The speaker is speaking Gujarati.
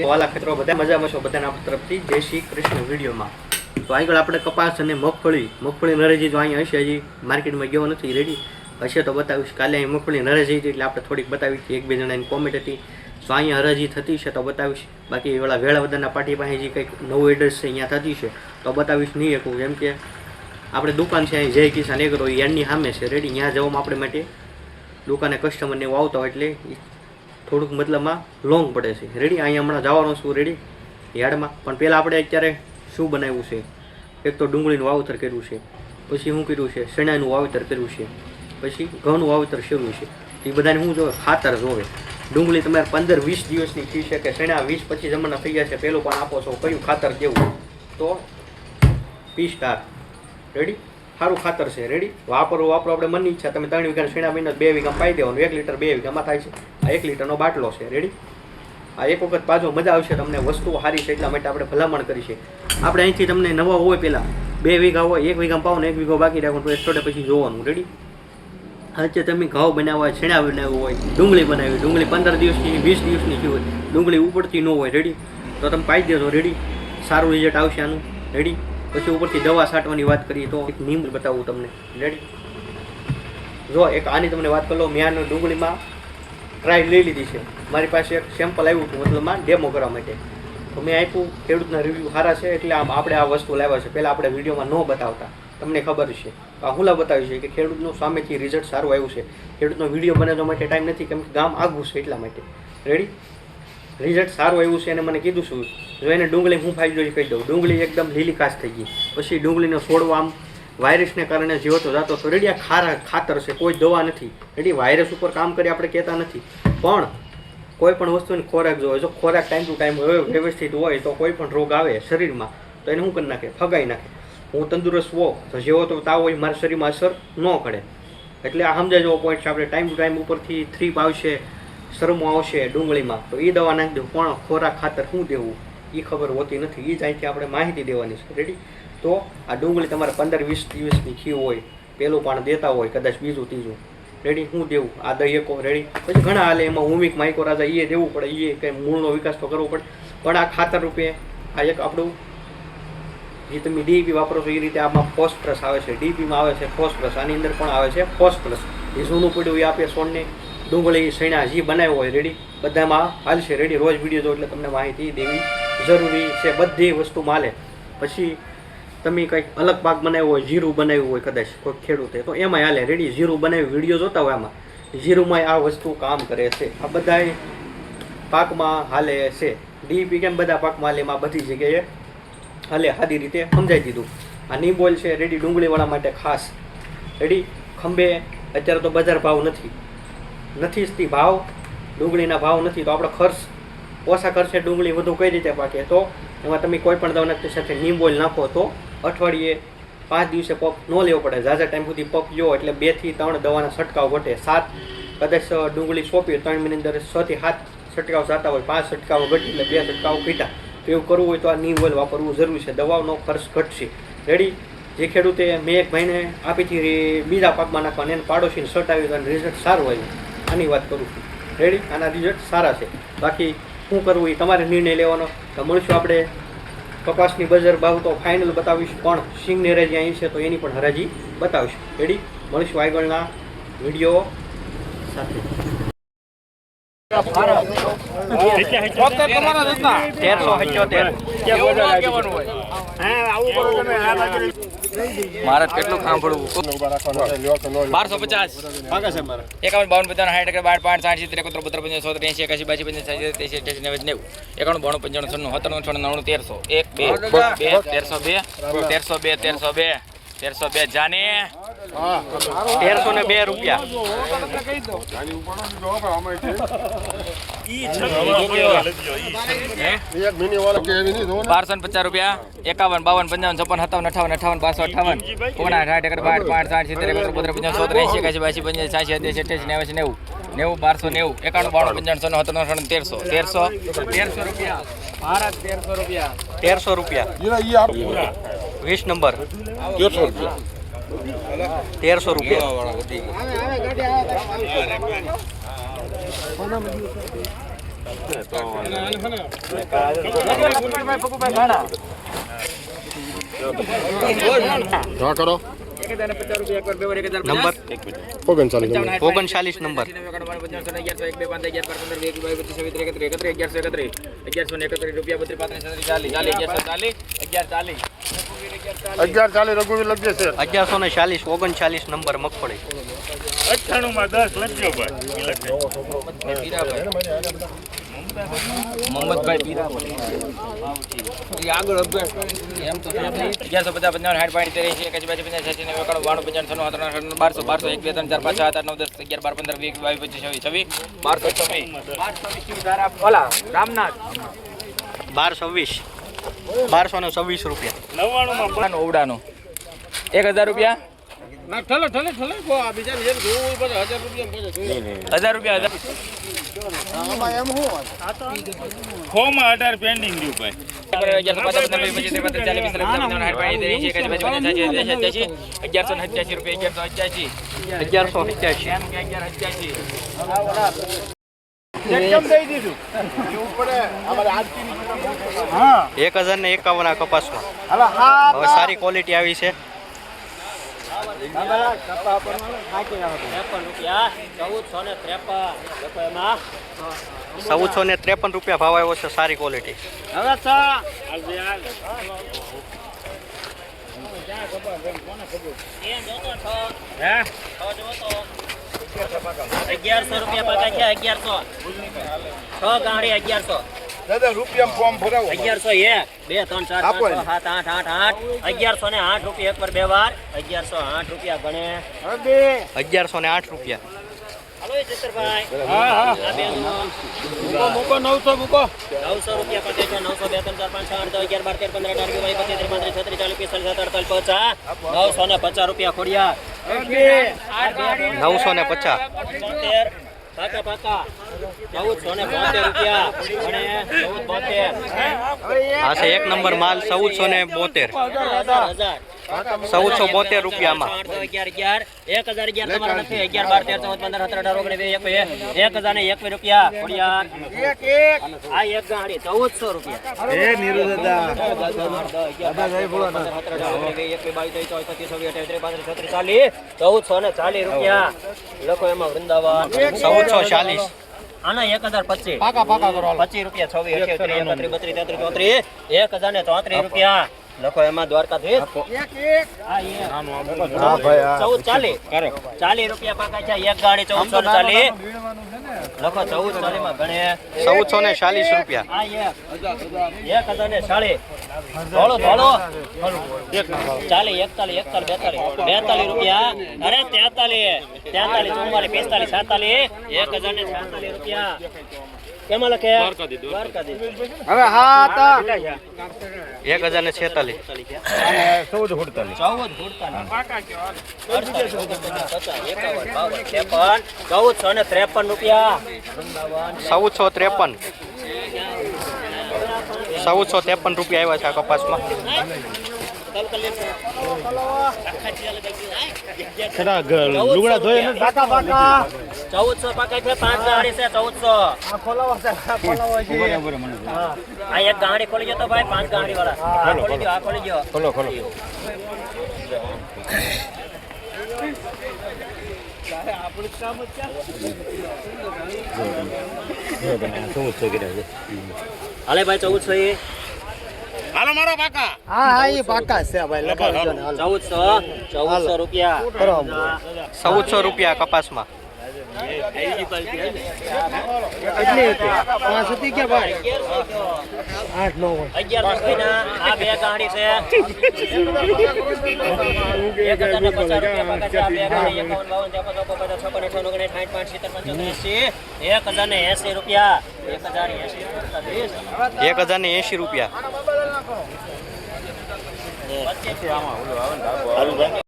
વાલા ખેતરો બધા મજામાં છો, બધાના તરફથી. જય શ્રી કૃષ્ણ વિડીયોમાં. તો આગળ આપણે કપાસ અને મગફળી મગફળી નરેજી જો અહીંયા હશે હજી, માર્કેટમાં ગયો નથી રેડી હશે તો બતાવીશ. કાલે અહીં મગફળી નરેજી હતી એટલે આપણે થોડીક બતાવી હતી. એક બે જણાની કોમેન્ટ હતી. તો અહીંયા હરાજી થતી છે તો બતાવીશ. બાકી વેળા વેળા બધાના પાટી પાસે જે કંઈક નવું એડ્રેસ છે, અહીંયા થતી છે, તો બતાવીશ નહીં એકું જેમ કે આપણે દુકાન છે અહીં, જય કિસાન એગ્રો યાર્ડની સામે છે રેડી ત્યાં જવામાં આપણે માટે દુકાને કસ્ટમરને એવું આવતા હોય એટલે થોડુંક મતલબમાં લોંગ પડે છે. રેડી અહીંયા હમણાં જવાનું છું રેડી યાર્ડમાં. પણ પહેલાં આપણે અત્યારે શું બનાવ્યું છે? એક તો ડુંગળીનું વાવેતર કર્યું છે. પછી શું કર્યું છે? શેણાનું વાવેતર કર્યું છે. પછી ઘઉંનું વાવેતર શરૂ છે. એ બધાને શું જોવે ખાતર જોવે. ડુંગળી તમારે પંદર વીસ દિવસની થઈ છે કે શેણા વીસ પચીસ જમણા થઈ ગયા છે. પહેલું પણ આપો છો કયું ખાતર દેવું તો પી સ્ટાર રેડી સારું ખાતર છે. રેડી વાપરવું વાપરો. આપણે મનની ઈચ્છા. તમે ત્રણ વીઘા શેણા મહિના બે વીઘા પાઈ દેવાનું. એક લીટર બે વીઘામાં થાય છે. આ એક લીટરનો બાટલો છે. રેડી આ એક વખત પાછો મજા આવશે તમને. વસ્તુ સારી છે એટલા માટે આપણે ભલામણ કરી છે. આપણે અહીંથી તમને નવા હોય પહેલાં બે વીઘા હોય, એક વીઘા પાવો ને એક વીઘો બાકી રાખવાનું એસ્ટોડે પછી જોવાનું. રેડી આજે તમે ઘઉં બનાવવા હોય છેણા બનાવ્યું હોય, ડુંગળી બનાવી, ડુંગળી પંદર દિવસની, વીસ દિવસની હોય, ડુંગળી ઉપડતી ન હોય. રેડી તો તમે પાઈ દેજો. રેડી સારું રિઝલ્ટ આવશે આનું. રેડી પછી ઉપરથી દવા છાંટવાની વાત કરીએ તો એક નીમ બતાવું તમને. રેડી જો એક આની તમને વાત કરી મેં આનો ડુંગળીમાં ટ્રાય લઈ લીધી છે. મારી પાસે એક સેમ્પલ આવ્યું હતું મતલબમાં ડેમો કરવા માટે. તો મેં આપ્યું, ખેડૂતના રિવ્યૂ સારા છે, એટલે આમ આપણે આ વસ્તુ લાવ્યા છે. પહેલાં આપણે વિડીયોમાં ન બતાવતા. તમને ખબર છે. આ હુલા બતાવ્યું છે કે ખેડૂતનું સામેથી રિઝલ્ટ સારું આવ્યું છે. ખેડૂતનો વીડિયો બનાવવા માટે ટાઈમ નથી, કેમ કે ગામ આગવું છે એટલા માટે. રેડી રિઝલ્ટ સારું આવ્યું છે અને મને કીધું શું જો એને ડુંગળી હું ફાયદો કહી દઉં. ડુંગળી એકદમ લીલી કાશ થઈ ગઈ. પછી ડુંગળીનો છોડવો આમ વાયરસને કારણે જીવતો જાતો તો રેડી આ ખારા ખાતર છે, કોઈ દવા નથી. રેડી વાયરસ ઉપર કામ કરી આપણે કહેતા નથી. પણ કોઈ પણ વસ્તુની ખોરાક જો જો ખોરાક ટાઈમ ટુ ટાઈમ હોય, વ્યવસ્થિત હોય, તો કોઈ પણ રોગ આવે શરીરમાં, તો એને શું કરી નાખે? ફગાઈ નાખે. હું તંદુરસ્ત હો તો જેવો તો તાવ હોય, મારા શરીરમાં અસર ન કરે એટલે આ સમજાય જેવો પોઈન્ટ છે, આપણે ટાઈમ ટુ ટાઈમ ઉપરથી થ્રીપ આવશે શરમો આવશે ડુંગળીમાં, તો એ દવા નાખી દેવું પણ ખોરાક ખાતર શું દેવું? એ ખબર હોતી નથી. એ જ અહીંથી આપણે માહિતી દેવાની છે. રેડી તો આ ડુંગળી તમારે પંદર વીસ દિવસની ખી હોય, પેલું પાણ દેતા હોય, કદાચ બીજું ત્રીજું. રેડી શું દેવું? આ દહીકો રેડી પછી ઘણા હાલે એમાં ઉમિક માઇકો રાજા એ દેવું પડે. એ કંઈ મૂળનો વિકાસ તો કરવો પડે. પણ આ ખાતર રૂપે આ એક આપણું જે તમે ડીપી વાપરો છો એ રીતે આમાં ફોસ્ફરસ આવે છે. ડીપીમાં આવે છે ફોસ્ફરસ આની અંદર પણ આવે છે ફોસ્ફરસ એ જૂનું પડ્યું એ આપીએ સોનને. ડુંગળી સૈણા જે બનાવ્યો હોય રેડી બધામાં હાલશે રેડી રોજ વીડિયો જો એટલે તમને માહિતી દેવી જરૂરી છે બધી વસ્તુ માલે. પછી તમે કંઈક અલગ પાક બનાવ્યો હોય, જીરું બનાવ્યું હોય કદાચ કોઈ ખેડૂતે, તો એમાં હાલે રેડી જીરું બનાવ્યું વીડિયો જોતા હોય આમાં. જીરુંમાંય આ વસ્તુ કામ કરે છે. આ બધાય પાકમાં હાલે છે. ડીપી કેમ બધા પાકમાં હાલે? એમાં બધી જગ્યાએ હાલે સાદી રીતે સમજાઈ દીધું. આ નીંબોલ છે રેડી ડુંગળીવાળા માટે ખાસ. રેડી ખંભે, અત્યારે તો બજાર ભાવ નથી. નથી જ ભાવ, ડુંગળીના ભાવ નથી, તો આપણો ખર્ચ ઓછા ખર્ચે ડુંગળી વધુ કઈ રીતે પાકે? તો એમાં તમે કોઈ પણ દવાના સાથે નીમ ઓઇલ નાખો, તો અઠવાડિયે પાંચ દિવસે પપ ન લેવો પડે. ઝાઝા ટાઈમ સુધી પપ લો એટલે બેથી ત્રણ દવાના છંટકાવ ઘટે. સાત, કદાચ ડુંગળી સોંપી, ત્રણ મહિની અંદર છથી સાત છંટકાવ જતા હોય, પાંચ છંટકાવ ઘટી, એટલે બે છંટકાવ ઘટ્યા. એવું કરવું હોય તો આ નીમ ઓઇલ વાપરવું જરૂરી છે. દવાનો ખર્ચ ઘટશે. રેડી જે ખેડૂતે મેં એક ભાઈને આપી હતી બીજા પાકમાં નાખવાની, એને પાડોશીને સટાવી તો રિઝલ્ટ સારું આવ્યું. આની વાત કરું છું. રેડી આના રિઝલ્ટ સારા છે. બાકી શું કરવું એ તમારે નિર્ણય લેવાનો. તો મળશું આપણે કપાસની બજાર ભાવ તો ફાઇનલ બતાવીશ. પણ સિંગની હરાજી અહીં છે તો એની પણ હરાજી બતાવીશ. રેડી મળીશું આગળના વીડિયો સાથે. તેરસો સત્યોતેર મારે કેટલું સાંભળવું? બારસો પચાસ એકાવન બાવન પચાસ સાઠ ટકા બાર પાંચ, સાઠ, સિત્તેર, એકોતેર બત્તર પંચાસ સોતેર એસી એકાસી બાસી પંચાસ ત્રેસી અઠ્યાસી, નેવું નેવું. એકાણું, બાણું, પંચાણું, છન્નું, સત્તાણું છન્નું નવ્વાણું, તેરસો. એક, બે બે, તેરસો બે તેરસો બે તેરસો બે તેરસો બે. જાને તેરસો ને બે રૂપિયા. બારસો પચાસ રૂપિયા એકાવન બાવન પંચાવન છપ્પન સત્તાવન અઠાવન અઠાવન બારસો અઠાવન. ઓગણા સાઠ એકર બાર પાંચ સાઠ સિત્તેર એકોતેર બત્તર પંચાવન સોતેર એસી એકાસી બાસી પંચાસી છ્યાસી અઠ્યાસી અઠ્યાસી નેવાસી નેવું. નેવું બારસો નેવું. એકાણું બાણું સત્તર નવ્વાણું તેરસો. તેરસો? તેરસો રૂપિયા. ભારત તેરસો રૂપિયા. તેરસો રૂપિયા. વીસ નંબર. તેરસો રૂપિયા. હા કરો નંબર ઓગણચાલીસ નંબર ઓગણચાલીસ નંબર અગિયાર ચાલીસ રઘુવીર લખજે છે અગિયારસો ને ચાલીસ ઓગણચાલીસ નંબર મગફળી. અઠ્ઠાણું માં દસ લખજો મોહમ્મદભાઈ પીરાભાઈ આગળ અભ્યાસ એમ તો અગિયારસો પચાસ પંચાવન સાઠ પાંચ તેર એસી એકાસી બાસી પંચાસી નેવું એકાણું બાણું પંચાવન છન્નું સત્તાણું બારસો બારસો એક બે ત્રણ ચાર પાંચ સાત આઠ નવ દસ અગિયાર બાર પંદર વીસ બાવીસ પચીસ છવ્વીસ છવ્વીસ બારસો છવ્વીસ. ઓલા રામનાથ. બાર છવ્વીસ બારસો ને છવ્વીસ રૂપિયા નવ્વાણું માં ઓવડાનું એક હજાર રૂપિયા ના ઠલે ઠલે ઠલે કો આ બીજા ને જોવું હોય બધા હજાર રૂપિયા હજાર પેન્ડિંગ રહ્યું ભાઈ અગિયારસો ને રૂપિયા અગિયારસો અઠ્યાસી અગિયારસો સિત્યાસી અગિયાર અઠ્યાસી એક હજાર ને એકાવન આ કપાસમાં. હા હવે સારી ક્વોલિટી આવી છે. ચૌદસો ને ત્રેપન. રૂપિયા ભાવ આવ્યો છે સારી ક્વોલિટી હવે સા અગિયારસો રૂપિયા છે અગિયારસો. છ ગાડી અગિયારસો. દાદા રૂપિયા ફોર્મ ભરાવો. અગિયારસો એક. બે ત્રણ ચાર પાંચ સાત આઠ આઠ આઠ. અગિયારસો ને આઠ રૂપિયા એક વાર બે વાર. અગિયારસો આઠ રૂપિયા ગણે. અગિયારસો ને આઠ રૂપિયા. હલો જસરભાઈ હા હા. મૂકો મૂકો નવસો મૂકો. નવસો રૂપિયા છે નવસો બે ત્રણ ચાર પાંચ છ આઠ અગિયાર બાર તેર પંદર અઢાર બાવીસ પચીસ ત્રીસ પાંત્રીસ છત્રીસ ચાલીસ પિસ્તાલીસ સત્તર અડતાલીસ પચાસ. નવસો ને પચાસ રૂપિયા ખોડિયા. નવસો ને પચાસ. બોતેર. પાકા પાકા. ચૌદસો ને બોતેર રૂપિયા. અને ચૌદ બોતેર. આ છે એક નંબર માલ ચૌદસો ને બોતેર. હજાર. ચૌદસો બોતેર રૂપિયામાં. અગિયાર અગિયાર એક હજાર અગિયાર તમારા નથી અગિયાર બાર તેર ચૌદ પંદર સત્તર અઢાર ઓગણીસ એક એક હજાર ને એકવીસ રૂપિયા એક આ એક ગાડી ચૌદસો રૂપિયા. એ નીરુ દાદા. ચૌદસો ને ચાલીસ રૂપિયા. લખો એમાં વૃંદાવન. ચૌદસો ચાલીસ. આના એક હજાર પચીસ. પાકા પાકા કરો પચીસ રૂપિયા છવ્વીસ અઠ્યાવીસ ત્રીસ એકત્રીસ બત્રીસ તેત્રીસ ચોત્રીસ એક હજાર ને ચોત્રીસ રૂપિયા. લખો એમાં દ્વારકાધીશ. એક એક. એક. હા ભાઈ ચૌદ ચાલીસ ચાલીસ રૂપિયા પાકા છે એક ગાડી ચૌદસો ને ચાલીસ લખો ચૌદ ચાલીસમાં ગણે. ચૌદસો ને ચાલીસ રૂપિયા. હા એક. એક હજાર ને ચાલીસ ધોળો ધોળો ચાલીસ એકતાલીસ એકતાલીસ બેતાલીસ. બેતાલીસ રૂપિયા. અરે તેતાલીસ તેતાલીસ ચુમ્માલીસ પિસ્તાલીસ સાતાલીસ એક હજાર ને સાતાલીસ રૂપિયા. કેમાં લખે હવે હા એક હજાર ને છેતાલીસ ચૌદ સુડતાલીસ. ચૌદ ત્રેપન ચૌદસો ને ત્રેપન રૂપિયા. ચૌદસો ત્રેપન. ચૌદસો ત્રેપન રૂપિયા આવ્યા છે આ કપાસમાં. લુગડા ધોઈ પાકા પાકા ચૌદસો પાકા છે પાંચ ગાડી છે ચૌદસો. આ ખોલાવો છે આ ખોલાવો છે. આ એક ગાડી ખોલી ગયો તો ભાઈ પાંચ ગાડી વાળા આ ખોલી. ગયો આ ખોલી ગયો. ખોલો ખોલો. હાલે ભાઈ ચૌદસો એ. હાલો મારો પાકા. હા હા એ પાકા છે ભાઈ લખાવી દો ને ચૌદસો ચૌદસો રૂપિયા. કરો ચૌદસો રૂપિયા કપાસમાં. કેટલી હતી? પાંચ હતી કે ભાઈ? આઠ નવ. અગિયારસો રૂપિયા આ બે ગાડી છે. એક હજાર ને એસી રૂપિયા એક હજાર ને એંસી રૂપિયા. એક